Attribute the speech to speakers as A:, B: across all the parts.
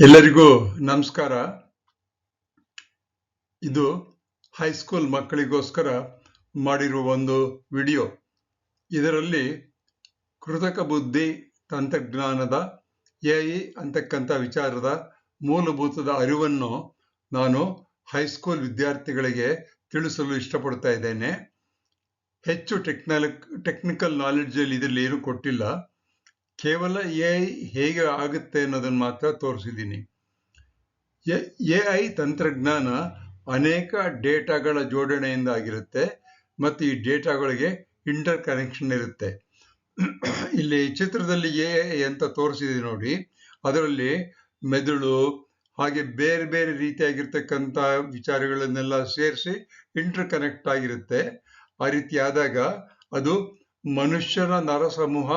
A: ಎಲ್ಲರಿಗೂ ನಮಸ್ಕಾರ. ಇದು ಹೈಸ್ಕೂಲ್ ಮಕ್ಕಳಿಗೋಸ್ಕರ ಮಾಡಿರುವ ಒಂದು ವಿಡಿಯೋ. ಇದರಲ್ಲಿ ಕೃತಕ ಬುದ್ಧಿ ತಂತ್ರಜ್ಞಾನದ ಎ ಐ ಅಂತಕ್ಕಂಥ ವಿಚಾರದ ಮೂಲಭೂತದ ಅರಿವನ್ನು ನಾನು ಹೈಸ್ಕೂಲ್ ವಿದ್ಯಾರ್ಥಿಗಳಿಗೆ ತಿಳಿಸಲು ಇಷ್ಟಪಡ್ತಾ ಇದ್ದೇನೆ. ಹೆಚ್ಚು ಟೆಕ್ನಾಲ ಟೆಕ್ನಿಕಲ್ ನಾಲೆಡ್ಜಲ್ಲಿ ಇದರಲ್ಲಿ ಏನು ಕೊಟ್ಟಿಲ್ಲ. ಕೇವಲ ಎ ಐ ಹೇಗೆ ಆಗುತ್ತೆ ಅನ್ನೋದನ್ನು ಮಾತ್ರ ತೋರಿಸಿದ್ದೀನಿ. ಎ ಐ ತಂತ್ರಜ್ಞಾನ ಅನೇಕ ಡೇಟಾಗಳ ಜೋಡಣೆಯಿಂದ ಆಗಿರುತ್ತೆ ಮತ್ತು ಈ ಡೇಟಾಗಳಿಗೆ ಇಂಟರ್ ಕನೆಕ್ಷನ್ ಇರುತ್ತೆ. ಇಲ್ಲಿ ಚಿತ್ರದಲ್ಲಿ ಎ ಐ ಅಂತ ತೋರಿಸಿದೆ ನೋಡಿ. ಅದರಲ್ಲಿ ಮೆದುಳು, ಹಾಗೆ ಬೇರೆ ಬೇರೆ ರೀತಿಯಾಗಿರ್ತಕ್ಕಂಥ ವಿಚಾರಗಳನ್ನೆಲ್ಲ ಸೇರಿಸಿ ಇಂಟರ್ ಕನೆಕ್ಟ್ ಆಗಿರುತ್ತೆ. ಆ ರೀತಿ ಆದಾಗ ಅದು ಮನುಷ್ಯನ ನರಸಮೂಹ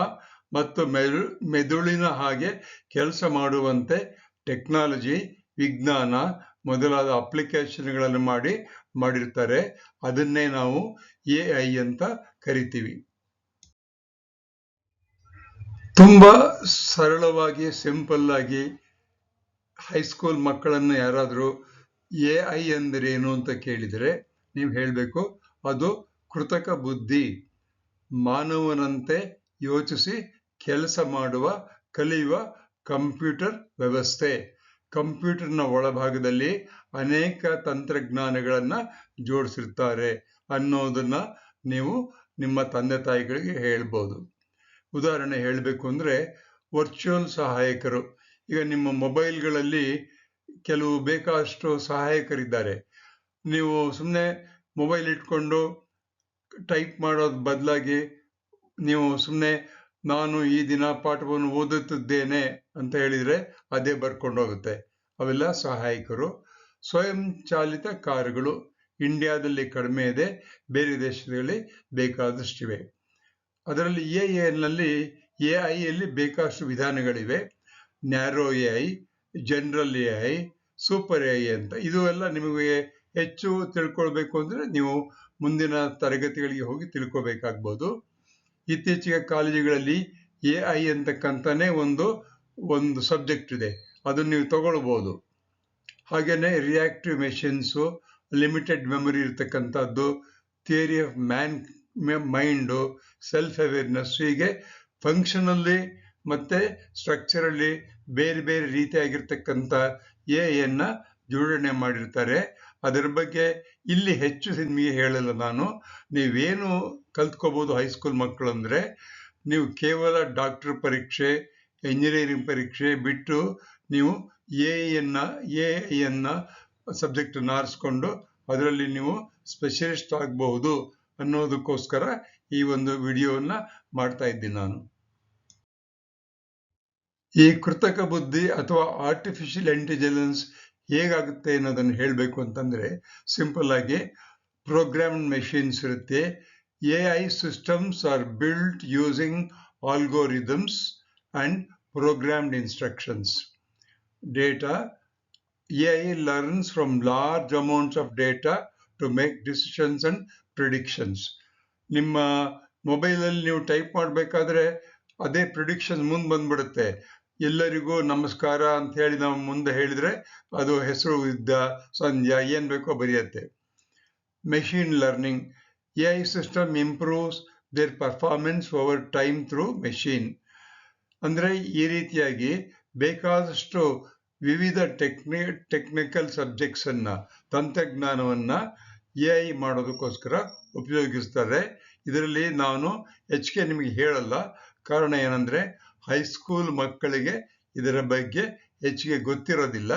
A: ಮತ್ತು ಮೆದು ಮೆದುಳಿನ ಹಾಗೆ ಕೆಲಸ ಮಾಡುವಂತೆ ಟೆಕ್ನಾಲಜಿ, ವಿಜ್ಞಾನ ಮೊದಲಾದ ಅಪ್ಲಿಕೇಶನ್ಗಳನ್ನು ಮಾಡಿ, ಮಾಡಿರ್ತಾರೆ. ಅದನ್ನೇ ನಾವು ಎ ಅಂತ ಕರಿತೀವಿ. ತುಂಬಾ ಸರಳವಾಗಿ ಸಿಂಪಲ್ ಆಗಿ ಹೈಸ್ಕೂಲ್ ಮಕ್ಕಳನ್ನು ಯಾರಾದರೂ ಎ ಐ ಏನು ಅಂತ ಕೇಳಿದರೆ ನೀವು ಹೇಳಬೇಕು, ಅದು ಕೃತಕ ಬುದ್ಧಿ. ಮಾನವನಂತೆ ಯೋಚಿಸಿ ಕೆಲಸ ಮಾಡುವ, ಕಲಿಯುವ ಕಂಪ್ಯೂಟರ್ ವ್ಯವಸ್ಥೆ. ಕಂಪ್ಯೂಟರ್ನ ಒಳಭಾಗದಲ್ಲಿ ಅನೇಕ ತಂತ್ರಜ್ಞಾನಗಳನ್ನ ಜೋಡಿಸಿರ್ತಾರೆ ಅನ್ನೋದನ್ನ ನೀವು ನಿಮ್ಮ ತಂದೆ ತಾಯಿಗಳಿಗೆ ಹೇಳ್ಬೋದು. ಉದಾಹರಣೆ ಹೇಳಬೇಕು ಅಂದ್ರೆ ವರ್ಚುವಲ್ ಸಹಾಯಕರು. ಈಗ ನಿಮ್ಮ ಮೊಬೈಲ್ಗಳಲ್ಲಿ ಕೆಲವು ಬೇಕಾದಷ್ಟು ಸಹಾಯಕರಿದ್ದಾರೆ. ನೀವು ಸುಮ್ಮನೆ ಮೊಬೈಲ್ ಇಟ್ಕೊಂಡು ಟೈಪ್ ಮಾಡೋದ್ ಬದಲಾಗಿ ನೀವು ಸುಮ್ಮನೆ ನಾನು ಈ ದಿನ ಪಾಠವನ್ನು ಓದುತ್ತಿದ್ದೇನೆ ಅಂತ ಹೇಳಿದರೆ ಅದೇ ಬರ್ಕೊಂಡು ಹೋಗುತ್ತೆ. ಅವೆಲ್ಲ ಸಹಾಯಕರು. ಸ್ವಯಂ ಚಾಲಿತ ಕಾರುಗಳು ಇಂಡಿಯಾದಲ್ಲಿ ಕಡಿಮೆ ಇದೆ, ಬೇರೆ ದೇಶದಲ್ಲಿ ಬೇಕಾದಷ್ಟಿವೆ. ಅದರಲ್ಲಿ ಎ ನಲ್ಲಿ ಎ ಐಯಲ್ಲಿ ಬೇಕಾದಷ್ಟು ವಿಧಾನಗಳಿವೆ. Narrow A I, general A I, super A I ಅಂತ. ಇದು ಎಲ್ಲ ನಿಮಗೆ ಹೆಚ್ಚು ತಿಳ್ಕೊಳ್ಬೇಕು ಅಂದ್ರೆ ನೀವು ಮುಂದಿನ ತರಗತಿಗಳಿಗೆ ಹೋಗಿ ತಿಳ್ಕೊಬೇಕಾಗ್ಬೋದು. ಇತ್ತೀಚೆಗೆ ಕಾಲೇಜುಗಳಲ್ಲಿ ಎ ಐ ಅಂತಕ್ಕಂಥನೇ ಒಂದು ಒಂದು ಸಬ್ಜೆಕ್ಟ್ ಇದೆ. ಅದನ್ನು ನೀವು ತಗೊಳ್ಬೋದು. ಹಾಗೇನೆ ರಿಯಾಕ್ಟಿವ್ ಮೆಷಿನ್ಸು ಲಿಮಿಟೆಡ್ ಮೆಮೊರಿ ಇರ್ತಕ್ಕಂಥದ್ದು theory of man mind self awareness ಹೀಗೆ ಫಂಕ್ಷನಲ್ಲಿ ಮತ್ತೆ ಸ್ಟ್ರಕ್ಚರಲ್ಲಿ ಬೇರೆ ಬೇರೆ ರೀತಿಯಾಗಿರ್ತಕ್ಕಂಥ ಎ ಅನ್ನ ಜೋಡಣೆ ಮಾಡಿರ್ತಾರೆ. ಅದರ ಬಗ್ಗೆ ಇಲ್ಲಿ ಹೆಚ್ಚು ನಿಮಗೆ ಹೇಳಲ್ಲ ನಾನು. ನೀವೇನು ಕಲ್ತ್ಕೋಬೋದು ಹೈಸ್ಕೂಲ್ ಮಕ್ಕಳು ಅಂದ್ರೆ ನೀವು ಕೇವಲ ಡಾಕ್ಟರ್ ಪರೀಕ್ಷೆ ಇಂಜಿನಿಯರಿಂಗ್ ಪರೀಕ್ಷೆ ಬಿಟ್ಟು ನೀವು ಎ ಐಯನ್ನು ಎ ಐಯನ್ನು ಸಬ್ಜೆಕ್ಟ್ ಆರಿಸ್ಕೊಂಡು ಅದರಲ್ಲಿ ನೀವು ಸ್ಪೆಷಲಿಸ್ಟ್ ಆಗಬಹುದು ಅನ್ನೋದಕ್ಕೋಸ್ಕರ ಈ ಒಂದು ವಿಡಿಯೋವನ್ನ ಮಾಡ್ತಾ ಇದ್ದೀನಿ ನಾನು. ಈ ಕೃತಕ ಬುದ್ಧಿ ಅಥವಾ ಆರ್ಟಿಫಿಷಿಯಲ್ ಇಂಟೆಲಿಜೆನ್ಸ್ ಹೇಗಾಗುತ್ತೆ ಅನ್ನೋದನ್ನು ಹೇಳಬೇಕು ಅಂತಂದ್ರೆ ಸಿಂಪಲ್ ಆಗಿ ಪ್ರೋಗ್ರಾಮ್ ಮೆಷಿನ್ಸ್ ಇರುತ್ತೆ. A I systems are built using algorithms and programmed instructions data A I learns from large amounts of data to make decisions and predictions ನಿಮ್ಮ ಮೊಬೈಲಲ್ಲಿ ನೀವು ಟೈಪ್ ಮಾಡಬೇಕಾದ್ರೆ ಅದೇ ಪ್ರಿಡಿಕ್ಷನ್ ಮುಂದೆ ಬಂದ್ಬಿಡುತ್ತೆ. ಎಲ್ಲರಿಗೂ ನಮಸ್ಕಾರ ಅಂತ ಹೇಳಿ ನಾವು ಮುಂದೆ ಹೇಳಿದ್ರೆ ಅದು ಹೆಸರು ಇದ್ದ ಸಂಧ್ಯಾ, ಏನ್ ಬೇಕೋ ಬರೆಯುತ್ತೆ. Machine learning A I system improves their performance over time through machine ಅಂದ್ರೆ ಈ ರೀತಿಯಾಗಿ ಬೇಕಾದಷ್ಟು ವಿವಿಧ ಟೆಕ್ನಿ ಟೆಕ್ನಿಕಲ್ ಸಬ್ಜೆಕ್ಟ್ಸ್ ಅನ್ನ, ತಂತ್ರಜ್ಞಾನವನ್ನ ಎ ಐ ಮಾಡೋದಕ್ಕೋಸ್ಕರ ಉಪಯೋಗಿಸ್ತಾರೆ. ಇದರಲ್ಲಿ ನಾನು ಹೆಚ್ಚಿಗೆ ನಿಮಗೆ ಹೇಳಲ್ಲ. ಕಾರಣ ಏನಂದ್ರೆ ಹೈಸ್ಕೂಲ್ ಮಕ್ಕಳಿಗೆ ಇದರ ಬಗ್ಗೆ ಹೆಚ್ಚಿಗೆ ಗೊತ್ತಿರೋದಿಲ್ಲ.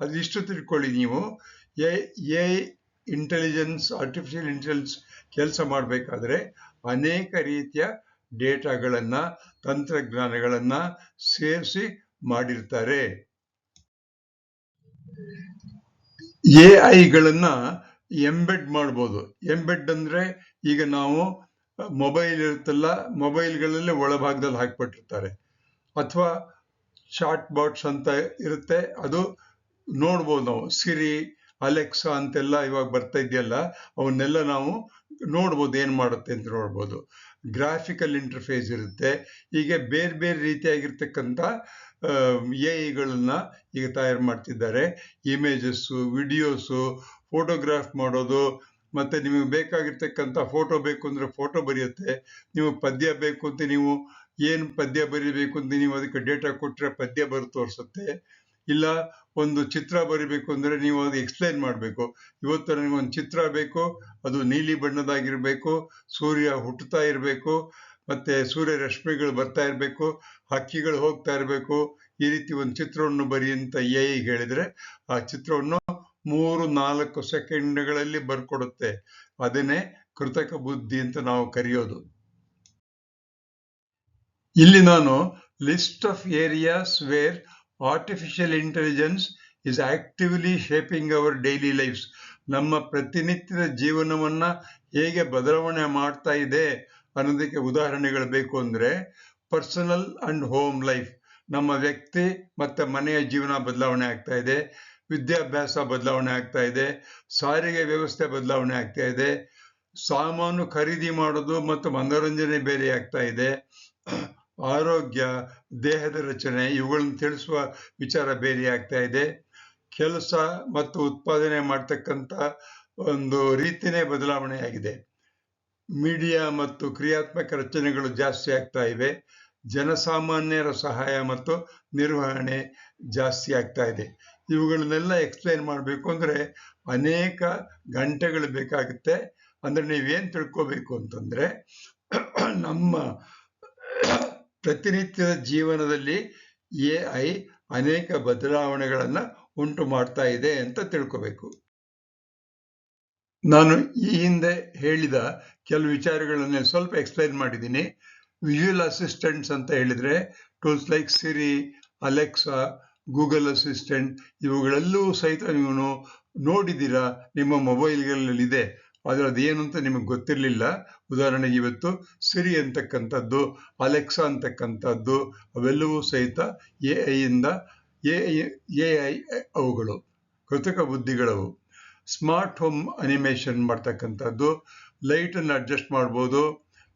A: ಅದಿಷ್ಟು ತಿಳ್ಕೊಳ್ಳಿ ನೀವು. A A intelligence artificial intelligence ಕೆಲಸ ಮಾಡಬೇಕಾದ್ರೆ ಅನೇಕ ರೀತಿಯ ಡೇಟಾಗಳನ್ನ, ತಂತ್ರಜ್ಞಾನಗಳನ್ನು ಸೇರಿಸಿ ಮಾಡಿರ್ತಾರೆ. ಎ ಐಗಳನ್ನು ಎಂಬೆಡ್ ಮಾಡ್ಬೋದು. ಎಂಬೆಡ್ ಅಂದರೆ ಈಗ ನಾವು ಮೊಬೈಲ್ ಇರುತ್ತಲ್ಲ ಮೊಬೈಲ್ಗಳಲ್ಲೇ ಒಳಭಾಗದಲ್ಲಿ ಹಾಕ್ಬಿಟ್ಟಿರ್ತಾರೆ. ಅಥವಾ ಶಾರ್ಟ್ ಬಾಟ್ಸ್ ಅಂತ ಇರುತ್ತೆ. ಅದು ನೋಡ್ಬೋದು ನಾವು. ಸಿರಿ ಅಲೆಕ್ಸಾ ಅಂತೆಲ್ಲ ಇವಾಗ ಬರ್ತಾ ಇದೆಯಲ್ಲ, ಅವನ್ನೆಲ್ಲ ನಾವು ನೋಡ್ಬೋದು ಏನು ಮಾಡುತ್ತೆ ಅಂತ ನೋಡ್ಬೋದು. ಗ್ರಾಫಿಕಲ್ ಇಂಟರ್ಫೇಸ್ ಇರುತ್ತೆ. ಹೀಗೆ ಬೇರೆ ಬೇರೆ ರೀತಿಯಾಗಿರ್ತಕ್ಕಂಥ ಎ ಐಗಳನ್ನ ಈಗ ತಯಾರು ಮಾಡ್ತಿದ್ದಾರೆ. ಇಮೇಜಸ್ಸು ವಿಡಿಯೋಸು ಫೋಟೋಗ್ರಾಫ್ ಮಾಡೋದು, ಮತ್ತೆ ನಿಮಗೆ ಬೇಕಾಗಿರ್ತಕ್ಕಂಥ ಫೋಟೋ ಬೇಕು ಅಂದರೆ ಫೋಟೋ ಬರೆಯುತ್ತೆ. ನೀವು ಪದ್ಯ ಬೇಕು ಅಂತ ನೀವು ಏನು ಪದ್ಯ ಬರಿಬೇಕು ಅಂತ ನೀವು ಅದಕ್ಕೆ ಡೇಟಾ ಕೊಟ್ಟರೆ ಪದ್ಯ ಬರೆದು ತೋರಿಸುತ್ತೆ. ಇಲ್ಲ ಒಂದು ಚಿತ್ರ ಬರಿಬೇಕು ಅಂದ್ರೆ ನೀವು ಅದು ಎಕ್ಸ್ಪ್ಲೈನ್ ಮಾಡಬೇಕು. ಇವತ್ತು ನನಗೆ ಒಂದು ಚಿತ್ರ ಬೇಕು, ಅದು ನೀಲಿ ಬಣ್ಣದಾಗಿರಬೇಕು, ಸೂರ್ಯ ಹುಟ್ಟುತ್ತಾ ಇರಬೇಕು, ಮತ್ತೆ ಸೂರ್ಯ ರಶ್ಮಿಗಳು ಬರ್ತಾ ಇರಬೇಕು, ಹಕ್ಕಿಗಳು ಹೋಗ್ತಾ ಇರಬೇಕು, ಈ ರೀತಿ ಒಂದು ಚಿತ್ರವನ್ನು ಬರಿ ಅಂತ ಎ ಹೇಳಿದ್ರೆ ಆ ಚಿತ್ರವನ್ನು ಮೂರು ನಾಲ್ಕು ಸೆಕೆಂಡ್ಗಳಲ್ಲಿ ಬರ್ಕೊಡುತ್ತೆ. ಅದನ್ನೇ ಕೃತಕ ಬುದ್ಧಿ ಅಂತ ನಾವು ಕರೆಯೋದು. ಇಲ್ಲಿ ನಾನು list of areas where artificial intelligence is actively shaping our daily lives ನಮ್ಮ ಪ್ರತಿನಿತ್ಯದ ಜೀವನವನ್ನ ಹೇಗೆ ಬದಲಾವಣೆ ಮಾಡ್ತಾ ಇದೆ ಅನ್ನೋದಕ್ಕೆ ಉದಾಹರಣೆಗಳು ಬೇಕು ಅಂದ್ರೆ ಪರ್ಸನಲ್ ಅಂಡ್ ಹೋಮ್ ಲೈಫ್ ನಮ್ಮ ವ್ಯಕ್ತಿ ಮತ್ತೆ ಮನೆಯ ಜೀವನ ಬದಲಾವಣೆ ಆಗ್ತಾ ಇದೆ, ವಿದ್ಯಾಭ್ಯಾಸ ಬದಲಾವಣೆ ಆಗ್ತಾ ಇದೆ, ಸಾರಿಗೆ ವ್ಯವಸ್ಥೆ ಬದಲಾವಣೆ ಆಗ್ತಾ ಇದೆ, ಸಾಮಾನು ಖರೀದಿ ಮಾಡೋದು ಮತ್ತು ಮನೋರಂಜನೆ ಬೇರೆ ಆಗ್ತಾ ಇದೆ. ಆರೋಗ್ಯ, ದೇಹದ ರಚನೆ, ಇವುಗಳನ್ನು ತಿಳಿಸುವ ವಿಚಾರ ಬೇರೆ ಆಗ್ತಾ ಇದೆ. ಕೆಲಸ ಮತ್ತು ಉತ್ಪಾದನೆ ಮಾಡ್ತಕ್ಕಂಥ ಒಂದು ರೀತಿನೇ ಬದಲಾವಣೆ ಆಗಿದೆ. ಮೀಡಿಯಾ ಮತ್ತು ಕ್ರಿಯಾತ್ಮಕ ರಚನೆಗಳು ಜಾಸ್ತಿ ಆಗ್ತಾ ಇವೆ. ಜನಸಾಮಾನ್ಯರ ಸಹಾಯ ಮತ್ತು ನಿರ್ವಹಣೆ ಜಾಸ್ತಿ ಆಗ್ತಾ ಇದೆ. ಇವುಗಳನ್ನೆಲ್ಲ ಎಕ್ಸ್ಪ್ಲೈನ್ ಮಾಡಬೇಕು ಅಂದ್ರೆ ಅನೇಕ ಗಂಟೆಗಳು ಬೇಕಾಗುತ್ತೆ. ಅಂದ್ರೆ ನೀವೇನ್ ತಿಳ್ಕೋಬೇಕು ಅಂತಂದ್ರೆ, ನಮ್ಮ ಪ್ರತಿನಿತ್ಯದ ಜೀವನದಲ್ಲಿ ಎ ಐ ಅನೇಕ ಬದಲಾವಣೆಗಳನ್ನ ಉಂಟು ಮಾಡ್ತಾ ಇದೆ ಅಂತ ತಿಳ್ಕೋಬೇಕು. ನಾನು ಈ ಹಿಂದೆ ಹೇಳಿದ ಕೆಲವು ವಿಚಾರಗಳನ್ನ ಸ್ವಲ್ಪ ಎಕ್ಸ್ಪ್ಲೈನ್ ಮಾಡಿದ್ದೀನಿ. ವಿಜುವಲ್ ಅಸಿಸ್ಟೆಂಟ್ಸ್ ಅಂತ ಹೇಳಿದ್ರೆ tools like Siri Alexa Google assistant ಇವುಗಳೆಲ್ಲವೂ ಸಹಿತ ನೀವು ನೋಡಿದ್ದೀರಾ? ನಿಮ್ಮ ಮೊಬೈಲ್ಗಳಲ್ಲಿ ಇದೆ. ಆದ್ರೆ ಅದೇನು ಅಂತ ನಿಮಗೆ ಗೊತ್ತಿರಲಿಲ್ಲ. ಉದಾಹರಣೆಗೆ ಇವತ್ತು ಸಿರಿ ಅಂತಕ್ಕಂಥದ್ದು ಅಲೆಕ್ಸಾ ಅಂತಕ್ಕಂಥದ್ದು, ಅವೆಲ್ಲವೂ ಸಹಿತ ಎ ಐಯಿಂದ ಎ ಐ ಅವುಗಳು, ಕೃತಕ ಬುದ್ಧಿಗಳವು. ಸ್ಮಾರ್ಟ್ ಹೋಮ್ ಅನಿಮೇಷನ್ ಮಾಡ್ತಕ್ಕಂಥದ್ದು ಲೈಟನ್ನು ಅಡ್ಜಸ್ಟ್ ಮಾಡ್ಬೋದು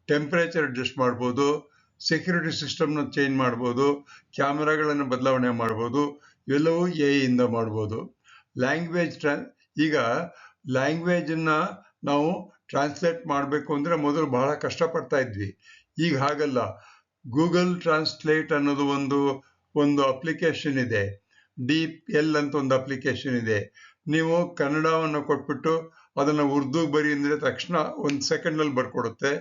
A: ಟೆಂಪ್ರೇಚರ್ ಅಡ್ಜಸ್ಟ್ ಮಾಡ್ಬೋದು ಸೆಕ್ಯೂರಿಟಿ ಸಿಸ್ಟಮ್ನ ಚೇಂಜ್ ಮಾಡ್ಬೋದು, ಕ್ಯಾಮ್ರಾಗಳನ್ನು ಬದಲಾವಣೆ ಮಾಡ್ಬೋದು, ಇವೆಲ್ಲವೂ ಎ ಇಂದ ಮಾಡ್ಬೋದು. ಲ್ಯಾಂಗ್ವೇಜ್ ಟ್ರಾ ಈಗ ಲ್ಯಾಂಗ್ವೇಜನ್ನ ನಾವು ಟ್ರಾನ್ಸ್ಲೇಟ್ ಮಾಡಬೇಕು ಅಂದರೆ ಮೊದಲು ಬಹಳ ಕಷ್ಟಪಡ್ತಾ ಇದ್ವಿ. ಈಗ ಹಾಗಲ್ಲ. ಗೂಗಲ್ ಟ್ರಾನ್ಸ್ಲೇಟ್ ಅನ್ನೋದು ಒಂದು ಒಂದು ಅಪ್ಲಿಕೇಶನ್ ಇದೆ. ಡೀಪ್ ಎಲ್ ಅಂತ ಒಂದು ಅಪ್ಲಿಕೇಶನ್ ಇದೆ. ನೀವು ಕನ್ನಡವನ್ನು ಕೊಟ್ಬಿಟ್ಟು ಅದನ್ನು ಉರ್ದು ಬರಿ ಅಂದ್ರೆ ತಕ್ಷಣ ಒಂದು ಸೆಕೆಂಡಲ್ಲಿ ಬರ್ಕೊಡುತ್ತೆ.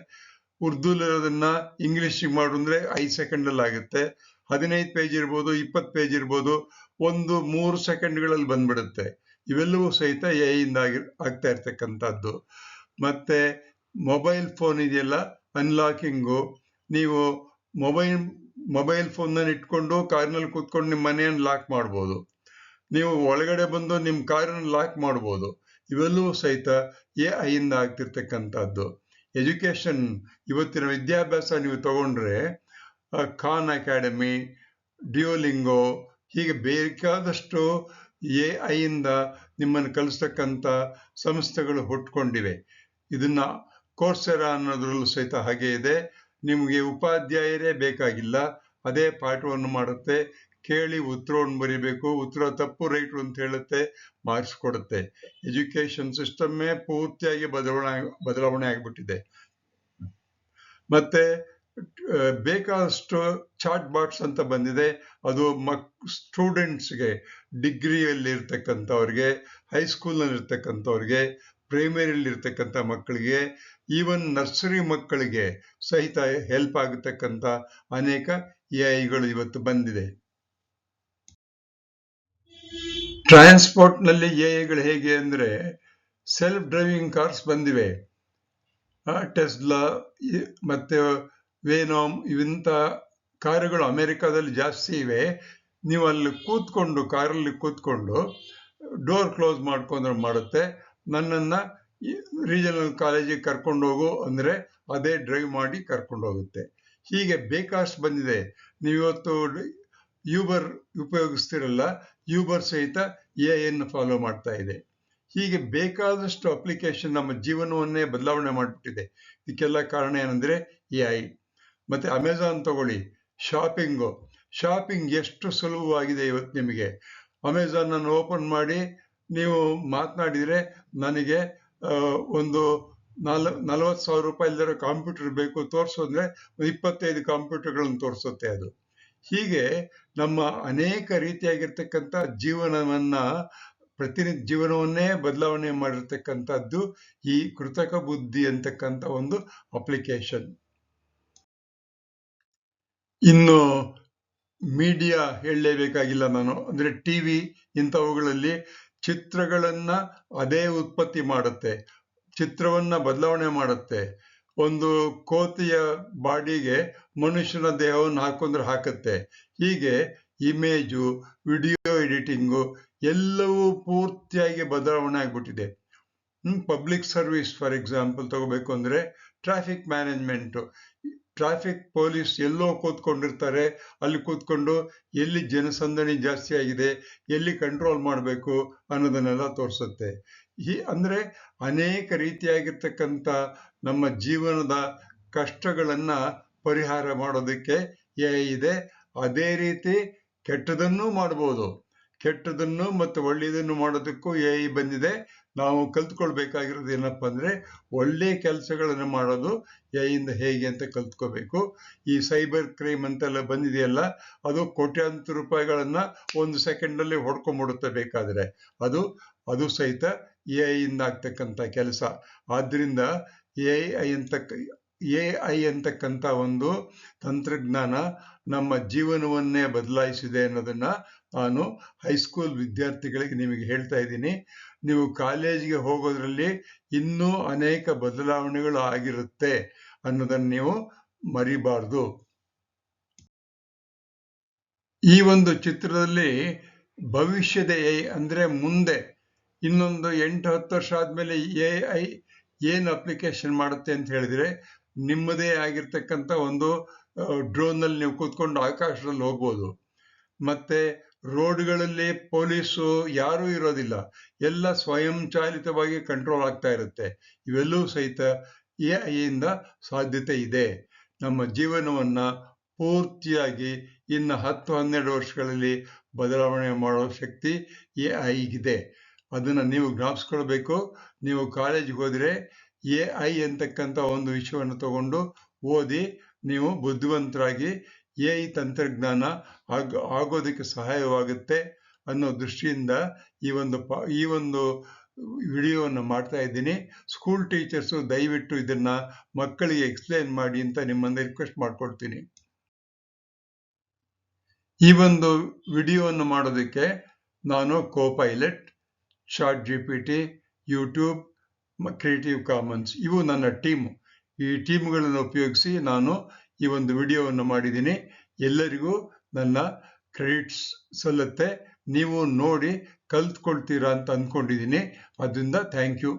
A: ಉರ್ದುಲಿರೋದನ್ನ ಇಂಗ್ಲೀಷಿಗೆ ಮಾಡು ಅಂದ್ರೆ ಐದು ಸೆಕೆಂಡಲ್ಲಿ ಆಗುತ್ತೆ. ಹದಿನೈದು ಪೇಜ್ ಇರ್ಬೋದು ಇಪ್ಪತ್ತು ಪೇಜ್ ಇರ್ಬೋದು, ಒಂದು ಮೂರು ಸೆಕೆಂಡ್ಗಳಲ್ಲಿ ಬಂದ್ಬಿಡುತ್ತೆ. ಇವೆಲ್ಲವೂ ಸಹಿತ ಎ ಇಂದ ಆಗ್ತಾ ಇರ್ತಕ್ಕಂಥದ್ದು. ಮತ್ತೆ ಮೊಬೈಲ್ ಫೋನ್ ಇದೆಯಲ್ಲ ಅನ್ಲಾಕಿಂಗು ನೀವು ಮೊಬೈಲ್ ಮೊಬೈಲ್ ಫೋನ್ನ ಇಟ್ಕೊಂಡು ಕಾರಿನಲ್ಲಿ ಕೂತ್ಕೊಂಡು ನಿಮ್ಮ ಮನೆಯನ್ನು ಲಾಕ್ ಮಾಡ್ಬೋದು. ನೀವು ಒಳಗಡೆ ಬಂದು ನಿಮ್ಮ ಕಾರನ್ನು ಲಾಕ್ ಮಾಡ್ಬೋದು. ಇವೆಲ್ಲವೂ ಸಹಿತ ಎ ಐಯಿಂದ ಆಗ್ತಿರ್ತಕ್ಕಂಥದ್ದು. ಎಜುಕೇಶನ್ ಇವತ್ತಿನ ವಿದ್ಯಾಭ್ಯಾಸ ನೀವು ತಗೊಂಡ್ರೆ ಖಾನ್ ಅಕಾಡೆಮಿ ಡಿಯೋಲಿಂಗೋ ಹೀಗೆ ಬೇಕಾದಷ್ಟು ಎ ಐಯಿಂದ ನಿಮ್ಮನ್ನು ಕಲಿಸ್ತಕ್ಕಂಥ ಸಂಸ್ಥೆಗಳು ಹುಟ್ಕೊಂಡಿವೆ. ಇದನ್ನ ಕೋರ್ಸೆರಾ ಅನ್ನೋದ್ರಲ್ಲೂ ಸಹಿತ ಹಾಗೆ ಇದೆ. ನಿಮಗೆ ಉಪಾಧ್ಯಾಯರೇ ಬೇಕಾಗಿಲ್ಲ. ಅದೇ ಪಾಠವನ್ನು ಮಾಡುತ್ತೆ. ಕೇಳಿ ಉತ್ತರವನ್ನು ಬರಿಬೇಕು. ಉತ್ತರ ತಪ್ಪು ರೈಟು ಅಂತ ಹೇಳುತ್ತೆ. ಮಾರ್ಕ್ಸ್ ಕೊಡುತ್ತೆ ಎಜುಕೇಶನ್ ಸಿಸ್ಟಮ್ಮೇ ಪೂರ್ತಿಯಾಗಿ ಬದಲಾವಣೆ ಬದಲಾವಣೆ ಆಗಿಬಿಟ್ಟಿದೆ. ಮತ್ತೆ ಬೇಕಾದಷ್ಟು ಚಾಟ್ ಬಾಟ್ಸ್ ಅಂತ ಬಂದಿದೆ. ಅದು ಮಕ್ ಸ್ಟೂಡೆಂಟ್ಸ್ಗೆ ಡಿಗ್ರಿಯಲ್ಲಿ ಇರ್ತಕ್ಕಂಥವ್ರಿಗೆ ಹೈಸ್ಕೂಲ್ನಲ್ಲಿ ಇರ್ತಕ್ಕಂಥವ್ರಿಗೆ ಪ್ರೈಮರಿಯಲ್ಲಿ ಇರ್ತಕ್ಕಂಥ ಮಕ್ಕಳಿಗೆ ಈವನ್ ನರ್ಸರಿ ಮಕ್ಕಳಿಗೆ ಸಹಿತ ಹೆಲ್ಪ್ ಆಗತಕ್ಕಂಥ ಅನೇಕ ಎ ಐಗಳು ಇವತ್ತು ಬಂದಿದೆ. ಟ್ರಾನ್ಸ್ಪೋರ್ಟ್ನಲ್ಲಿ ಎ ಐಗಳು ಹೇಗೆ ಅಂದ್ರೆ ಸೆಲ್ಫ್ ಡ್ರೈವಿಂಗ್ ಕಾರ್ಸ್ ಬಂದಿವೆ ಟೆಸ್ಲಾ ಮತ್ತೆ ವೇನೋಮ್ ಇವಂತ ಕಾರುಗಳು ಅಮೆರಿಕಾದಲ್ಲಿ ಜಾಸ್ತಿ ಇವೆ. ನೀವು ಅಲ್ಲಿ ಕೂತ್ಕೊಂಡು, ಕಾರಲ್ಲಿ ಕೂತ್ಕೊಂಡು ಡೋರ್ ಕ್ಲೋಸ್ ಮಾಡ್ಕೊಂಡ್ರೆ ಮಾಡುತ್ತೆ. ನನ್ನನ್ನು ರೀಜನಲ್ ಕಾಲೇಜಿಗೆ ಕರ್ಕೊಂಡು ಹೋಗು ಅಂದರೆ ಅದೇ ಡ್ರೈವ್ ಮಾಡಿ ಕರ್ಕೊಂಡು ಹೋಗುತ್ತೆ. ಹೀಗೆ ಬೇಕಾಷ್ಟು ಬಂದಿದೆ. ನೀವಿವತ್ತು ಯೂಬರ್ ಉಪಯೋಗಿಸ್ತಿರಲ್ಲ ಯೂಬರ್ ಸಹಿತ ಎ ಎನ್ನು ಫಾಲೋ ಮಾಡ್ತಾ ಇದೆ. ಹೀಗೆ ಬೇಕಾದಷ್ಟು ಅಪ್ಲಿಕೇಶನ್ ನಮ್ಮ ಜೀವನವನ್ನೇ ಬದಲಾವಣೆ ಮಾಡಿಬಿಟ್ಟಿದೆ. ಇದಕ್ಕೆಲ್ಲ ಕಾರಣ ಏನಂದ್ರೆ ಎ ಐ ಮತ್ತೆ ಅಮೆಝಾನ್ ತಗೊಳ್ಳಿ. ಶಾಪಿಂಗು ಶಾಪಿಂಗ್ ಎಷ್ಟು ಸುಲಭವಾಗಿದೆ ಇವತ್ತು ನಿಮಗೆ? ಅಮೆಝಾನನ್ನು ಓಪನ್ ಮಾಡಿ ನೀವು ಮಾತನಾಡಿದರೆ ನನಗೆ ಒಂದು ನಾಲ್, ನಲವತ್ತು ಸಾವಿರ ರೂಪಾಯಿಲ್ದಿರೋ ಕಂಪ್ಯೂಟರ್ ಬೇಕು ತೋರಿಸು ಒಂದು ಇಪ್ಪತ್ತೈದು ಕಂಪ್ಯೂಟರ್ಗಳನ್ನು ತೋರಿಸುತ್ತೆ ಅದು. ಹೀಗೆ ನಮ್ಮ ಅನೇಕ ರೀತಿಯಾಗಿರ್ತಕ್ಕಂಥ ಜೀವನವನ್ನ, ಪ್ರತಿನಿತ್ಯ ಜೀವನವನ್ನೇ ಬದಲಾವಣೆ ಮಾಡಿರ್ತಕ್ಕಂಥದ್ದು ಈ ಕೃತಕ ಬುದ್ಧಿ ಅಂತಕ್ಕಂಥ ಒಂದು ಅಪ್ಲಿಕೇಶನ್ ಇನ್ನು ಮೀಡಿಯಾ ಹೇಳಲೇಬೇಕಾಗಿಲ್ಲ ನಾನು. ಅಂದ್ರೆ ಟಿವಿ ಇಂಥವುಗಳಲ್ಲಿ ಚಿತ್ರಗಳನ್ನು ಅದೇ ಉತ್ಪತ್ತಿ ಮಾಡುತ್ತೆ. ಚಿತ್ರವನ್ನ ಬದಲಾವಣೆ ಮಾಡುತ್ತೆ. ಒಂದು ಕೋತಿಯ ಬಾಡಿಗೆ ಮನುಷ್ಯನ ದೇಹವನ್ನು ಹಾಕೊಂಡ್ರೆ ಹಾಕುತ್ತೆ. ಹೀಗೆ ಇಮೇಜು, ವಿಡಿಯೋ ಎಡಿಟಿಂಗು ಎಲ್ಲವೂ ಪೂರ್ತಿಯಾಗಿ ಬದಲಾವಣೆ ಆಗಿಬಿಟ್ಟಿದೆ. ಪಬ್ಲಿಕ್ ಸರ್ವಿಸ್ ಫಾರ್ ಎಕ್ಸಾಂಪಲ್ ತಗೋಬೇಕು ಅಂದರೆ ಟ್ರಾಫಿಕ್ ಮ್ಯಾನೇಜ್ಮೆಂಟ್. ಟ್ರಾಫಿಕ್ ಪೊಲೀಸ್ ಎಲ್ಲೋ ಕೂತ್ಕೊಂಡಿರ್ತಾರೆ. ಅಲ್ಲಿ ಕೂತ್ಕೊಂಡು ಎಲ್ಲಿ ಜನಸಂದಣಿ ಜಾಸ್ತಿ ಆಗಿದೆ, ಎಲ್ಲಿ ಕಂಟ್ರೋಲ್ ಮಾಡಬೇಕು ಅನ್ನೋದನ್ನೆಲ್ಲ ತೋರಿಸುತ್ತೆ. ಈ ಅಂದರೆ ಅನೇಕ ರೀತಿಯಾಗಿರ್ತಕ್ಕಂಥ ನಮ್ಮ ಜೀವನದ ಕಷ್ಟಗಳನ್ನು ಪರಿಹಾರ ಮಾಡೋದಕ್ಕೆ ಎ ಇದೆ. ಅದೇ ರೀತಿ ಕೆಟ್ಟದನ್ನೂ ಮಾಡ್ಬೋದು. ಕೆಟ್ಟದನ್ನು ಮತ್ತು ಒಳ್ಳೆಯದನ್ನು ಮಾಡೋದಕ್ಕೂ ಎ ಬಂದಿದೆ. ನಾವು ಕಲ್ತ್ಕೊಳ್ಬೇಕಾಗಿರೋದು ಏನಪ್ಪ ಅಂದ್ರೆ ಒಳ್ಳೆ ಕೆಲಸಗಳನ್ನು ಮಾಡೋದು ಎ ಇಂದ ಹೇಗೆ ಅಂತ ಕಲ್ತ್ಕೋಬೇಕು. ಈ ಸೈಬರ್ ಕ್ರೈಮ್ ಅಂತೆಲ್ಲ ಬಂದಿದೆಯಲ್ಲ, ಅದು ಕೋಟ್ಯಾಂತರ ರೂಪಾಯಿಗಳನ್ನ ಒಂದು ಸೆಕೆಂಡ್ ಅಲ್ಲಿ ಹೊಡ್ಕೊಂಡ್ಬಿಡುತ್ತೆ ಬೇಕಾದ್ರೆ. ಅದು ಅದು ಸಹಿತ ಎ ಇಂದ ಆಗ್ತಕ್ಕಂಥ ಕೆಲಸ. ಆದ್ದರಿಂದ ಎ ಐ ಅಂತಕ್ಕ ಎ ಐ ಅಂತಕ್ಕಂಥ ಒಂದು ತಂತ್ರಜ್ಞಾನ ನಮ್ಮ ಜೀವನವನ್ನೇ ಬದಲಾಯಿಸಿದೆ ಅನ್ನೋದನ್ನ ನಾನು ಹೈಸ್ಕೂಲ್ ವಿದ್ಯಾರ್ಥಿಗಳಿಗೆ ನಿಮಗೆ ಹೇಳ್ತಾ ಇದ್ದೀನಿ. ನೀವು ಕಾಲೇಜಿಗೆ ಹೋಗೋದ್ರಲ್ಲಿ ಇನ್ನೂ ಅನೇಕ ಬದಲಾವಣೆಗಳು ಆಗಿರುತ್ತೆ ಅನ್ನೋದನ್ನ ನೀವು ಮರಿಬಾರ್ದು. ಈ ಒಂದು ಚಿತ್ರದಲ್ಲಿ ಭವಿಷ್ಯದ ಎ ಅಂದ್ರೆ ಮುಂದೆ ಇನ್ನೊಂದು ಎಂಟು ಹತ್ತು ವರ್ಷ ಆದ್ಮೇಲೆ ಎ ಐ ಏನು ಅಪ್ಲಿಕೇಶನ್ ಮಾಡುತ್ತೆ ಅಂತ ಹೇಳಿದ್ರೆ ನಿಮ್ಮದೇ ಆಗಿರ್ತಕ್ಕಂಥ ಒಂದು ಡ್ರೋನ್ ಅಲ್ಲಿ ನೀವು ಕೂತ್ಕೊಂಡು ಆಕಾಶದಲ್ಲಿ ಹೋಗ್ಬೋದು. ಮತ್ತೆ ರೋಡ್ಗಳಲ್ಲಿ ಪೊಲೀಸು ಯಾರೂ ಇರೋದಿಲ್ಲ. ಎಲ್ಲ ಸ್ವಯಂ ಚಾಲಿತವಾಗಿ ಕಂಟ್ರೋಲ್ ಆಗ್ತಾ ಇರುತ್ತೆ. ಇವೆಲ್ಲವೂ ಸಹಿತ ಎ ಐಯಿಂದ ಸಾಧ್ಯತೆ ಇದೆ. ನಮ್ಮ ಜೀವನವನ್ನ ಪೂರ್ತಿಯಾಗಿ ಇನ್ನು ಹತ್ತು, ಹನ್ನೆರಡು ವರ್ಷಗಳಲ್ಲಿ ಬದಲಾವಣೆ ಮಾಡೋ ಶಕ್ತಿ ಎ ಐಗಿದೆ. ಅದನ್ನ ನೀವು ಜ್ಞಾಪಿಸ್ಕೊಳ್ಬೇಕು. ನೀವು ಕಾಲೇಜಿಗೆ ಹೋದ್ರೆ ಎ ಐ ಅಂತಕ್ಕಂಥ ಒಂದು ವಿಷಯವನ್ನು ತಗೊಂಡು ಓದಿ ನೀವು ಬುದ್ಧಿವಂತರಾಗಿ ಎ ಐ ತಂತ್ರಜ್ಞಾನ ಆಗ, ಆಗೋದಕ್ಕೆ ಸಹಾಯವಾಗುತ್ತೆ ಅನ್ನೋ ದೃಷ್ಟಿಯಿಂದ ಈ ಒಂದು ಪ, ಈ ಒಂದು ವಿಡಿಯೋವನ್ನು ಮಾಡ್ತಾ ಇದ್ದೀನಿ. ಸ್ಕೂಲ್ ಟೀಚರ್ಸು ದಯವಿಟ್ಟು ಇದನ್ನ ಮಕ್ಕಳಿಗೆ ಎಕ್ಸ್ಪ್ಲೇನ್ ಮಾಡಿ ಅಂತ ನಿಮ್ಮನ್ನು ರಿಕ್ವೆಸ್ಟ್ ಮಾಡ್ಕೊಡ್ತೀನಿ. ಈ ಒಂದು ವಿಡಿಯೋವನ್ನು ಮಾಡೋದಕ್ಕೆ ನಾನು Copilot chat G P T, YouTube creative commons ಇವು ನನ್ನ ಟೀಮ್ ಈ ಟೀಮ್ಗಳನ್ನು ಉಪಯೋಗಿಸಿ ನಾನು ಈ ಒಂದು ವಿಡಿಯೋವನ್ನು ಮಾಡಿದ್ದೀನಿ. ಎಲ್ಲರಿಗೂ ನನ್ನ ಕ್ರೆಡಿಟ್ಸ್ ಸಲ್ಲುತ್ತೆ. ನೀವು ನೋಡಿ ಕಲ್ತ್ಕೊಳ್ತೀರಾ ಅಂತ ಅಂದ್ಕೊಂಡಿದ್ದೀನಿ ಅದರಿಂದ ಥ್ಯಾಂಕ್ ಯು